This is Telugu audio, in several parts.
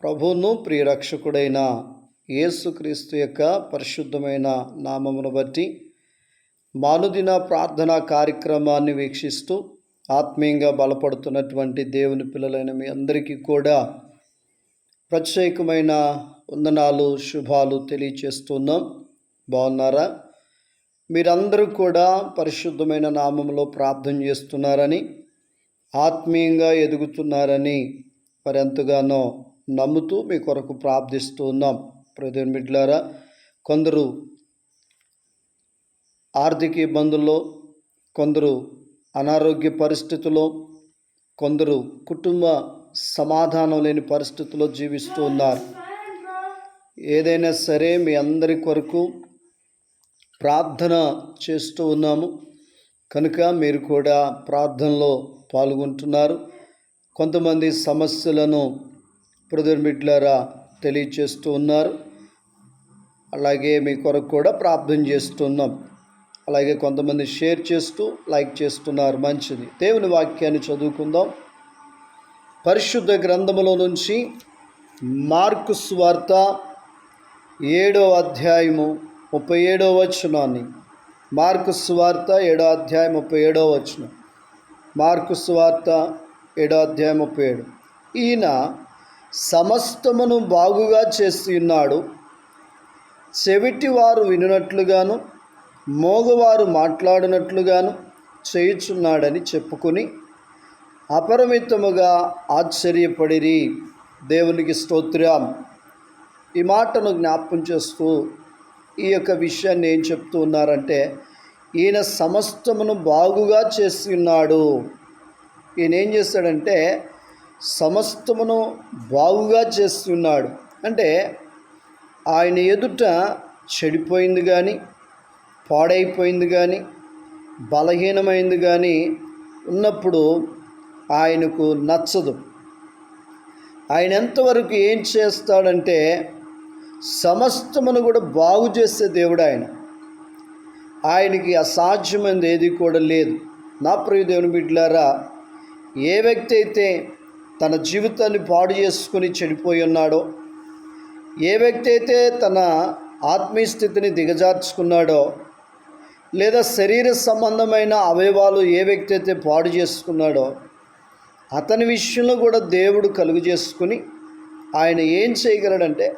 ప్రభువును ప్రియరక్షకుడైన యేసుక్రీస్తు యొక్క పరిశుద్ధమైన నామమును బట్టి మానుదిన ప్రార్థనా కార్యక్రమాన్ని వీక్షిస్తూ ఆత్మీయంగా బలపడుతున్నటువంటి దేవుని పిల్లలైన మీ అందరికీ కూడా ప్రత్యేకమైన వందనాలు శుభాలు తెలియచేస్తున్నాం. బాగున్నారా? మీరందరూ కూడా పరిశుద్ధమైన నామంలో ప్రార్థన చేస్తున్నారని ఆత్మీయంగా ఎదుగుతున్నారని మరెంతగానో నమ్ముతూ మీ కొరకు ప్రార్థిస్తూ ఉన్నాం ప్రదేన్ మిడ్లారా కొందరు ఆర్థిక ఇబ్బందుల్లో కొందరు అనారోగ్య పరిస్థితుల్లో కొందరు కుటుంబ సమాధానం లేని పరిస్థితుల్లో జీవిస్తూ ఉన్నారు. ఏదైనా సరే మీ అందరి కొరకు ప్రార్థన చేస్తూ ఉన్నాము. కనుక మీరు కూడా ప్రార్థనలో పాల్గొంటున్నారు. కొంతమంది సమస్యలను ప్రదుర్మిడ్లారా తెలియచేస్తూ ఉన్నారు. అలాగే మీ కొరకు కూడా ప్రార్థన చేస్తున్నాం. అలాగే కొంతమంది షేర్ చేస్తూ లైక్ చేస్తున్నారు. మంచిది. దేవుని వాక్యాన్ని చదువుకుందాం. పరిశుద్ధ గ్రంథములో నుంచి మార్కు స్వార్త ఏడో అధ్యాయము ముప్పై ఏడో వచనాన్ని. మార్కు స్వార్త ఏడో అధ్యాయం ముప్పై ఏడో వచనం. మార్కు స్వార్త ఏడో అధ్యాయం ముప్పై ఏడు. ఈయన సమస్తమును బాగుగా చేస్తున్నాడు చెవిటి వారు వినునట్లుగాను మోగవారు మాట్లాడినట్లుగాను చేయుచున్నాడని చెప్పుకొని అపరిమితముగా ఆశ్చర్యపడిరి. దేవునికి స్తోత్రం. ఈ మాటను జ్ఞాపం చేస్తూ ఈ యొక్క విషయాన్ని ఏం చెప్తూ ఉన్నారంటే ఈయన సమస్తమును బాగుగా చేస్తున్నాడు ఈయన ఏం చేస్తాడంటే సమస్తమును బాగుగా చేస్తున్నాడు. అంటే ఆయన ఎదుట చెడిపోయింది కానీ పాడైపోయింది కానీ బలహీనమైంది కానీ ఉన్నప్పుడు ఆయనకు నచ్చదు. ఆయన ఎంతవరకు ఏం చేస్తాడంటే సమస్తమును కూడా బాగు చేసే దేవుడు ఆయన. ఆయనకి అసాధ్యమైనది ఏది కూడా లేదు. నా ప్రియ దేవుని బిడ్డలారా ఏ వ్యక్తి అయితే తన జీవితాన్ని పాడు చేసుకుని చెడిపోయి ఉన్నాడో ఏ వ్యక్తి అయితే తన ఆత్మీయ స్థితిని దిగజార్చుకున్నాడో లేదా శరీర సంబంధమైన అవయవాలు ఏ వ్యక్తి అయితే పాడు చేసుకున్నాడో అతని విషయంలో కూడా దేవుడు కలుగు చేసుకుని ఆయన ఏం చేయగలడంటే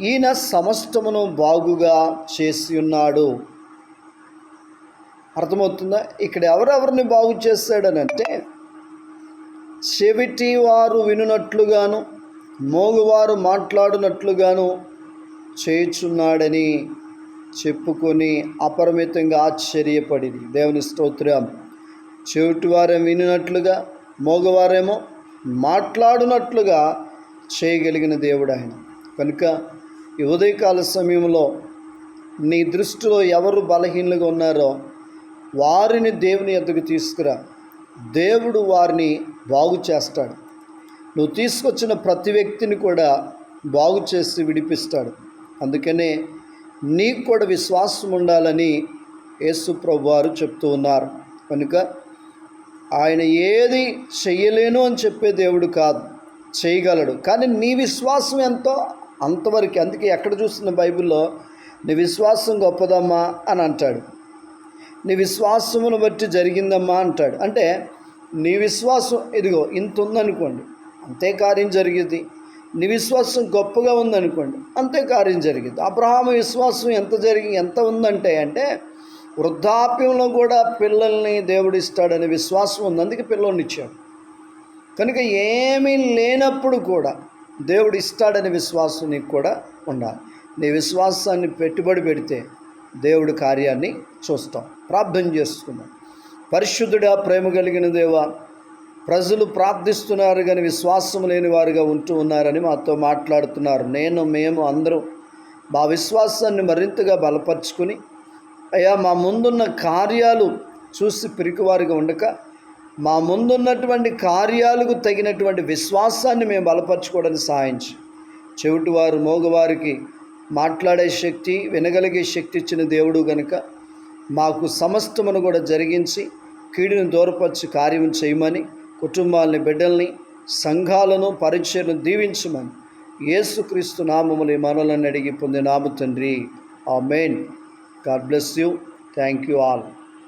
ఈయన సమస్తమును బాగుగా చేసి ఉన్నాడు. అర్థమవుతుందా? ఇక్కడ ఎవరెవరిని బాగు చేస్తాడనంటే చెవిటి వారు వినునట్లుగాను మోగువారు మాట్లాడినట్లుగాను చేయుచున్నాడని చెప్పుకొని అపరిమితంగా ఆశ్చర్యపడింది దేవుని స్తోత్రం. చెవిటివారే వినినట్లుగా మోగవారేమో మాట్లాడినట్లుగా చేయగలిగిన దేవుడు ఆయన కనుక ఈ ఉదయకాల సమయంలో నీ దృష్టిలో ఎవరు బలహీనలుగా ఉన్నారో వారిని దేవుని ఎద్దకు తీసుకురా. దేవుడు వారిని బాగు చేస్తాడు. నువ్వు తీసుకొచ్చిన ప్రతి వ్యక్తిని కూడా బాగు చేసి విడిపిస్తాడు. అందుకనే నీకు కూడా విశ్వాసం ఉండాలని యేసు వారు చెప్తూ ఉన్నారు. కనుక ఆయన ఏది చెయ్యలేను అని చెప్పే దేవుడు కాదు. చేయగలడు కానీ నీ విశ్వాసం ఎంతో? అంతవరకు. అందుకే ఎక్కడ చూస్తున్న బైబిల్లో నీ విశ్వాసం గొప్పదమ్మా అని అంటాడు. నీ విశ్వాసమును బట్టి జరిగిందమ్మా అంటాడు. అంటే నీ విశ్వాసం ఇదిగో ఇంత ఉందనుకోండి. అంతే కార్యం జరిగింది నీ విశ్వాసం గొప్పగా ఉందనుకోండి. అంతే కార్యం జరిగింది అబ్రహాం విశ్వాసం ఎంత జరిగి ఎంత ఉందంటే అంటే వృద్ధాప్యంలో కూడా పిల్లల్ని దేవుడిస్తాడనే విశ్వాసం ఉంది. అందుకే పిల్లల్ని ఇచ్చాడు. కనుక ఏమీ లేనప్పుడు కూడా దేవుడు ఇస్తాడనే విశ్వాసం నీకు కూడా ఉండాలి. నీ విశ్వాసాన్ని పెట్టుబడి పెడితే దేవుడి కార్యాన్ని చూస్తాం. ప్రార్థన చేసుకుందాం. పరిశుద్ధుడా ప్రేమ కలిగిన దేవ ప్రజలు ప్రార్థిస్తున్నారు కానీ విశ్వాసం లేని వారుగా ఉంటూ ఉన్నారని మాతో మాట్లాడుతున్నారు. నేను మేము అందరూ మా విశ్వాసాన్ని మరింతగా బలపరుచుకుని అయ్యా మా ముందున్న కార్యాలు చూసి పిరికివారిగా ఉండక మా ముందున్నటువంటి కార్యాలకు తగినటువంటి విశ్వాసాన్ని మేము బలపరచుకోవడానికి సహాయించి. చెవిటివారు మోగవారికి మాట్లాడే శక్తి వినగలిగే శక్తి ఇచ్చిన దేవుడు గనుక మాకు సమస్తమును కూడా జరిగించి కీడును దూరపరిచి కార్యం చేయమని కుటుంబాలని బిడ్డల్ని సంఘాలను పరిచయను దీవించమని యేసుక్రీస్తు నామములు ఈ మనలను అడిగి పొందినాము తండ్రి. Amen god bless you. Thank you all.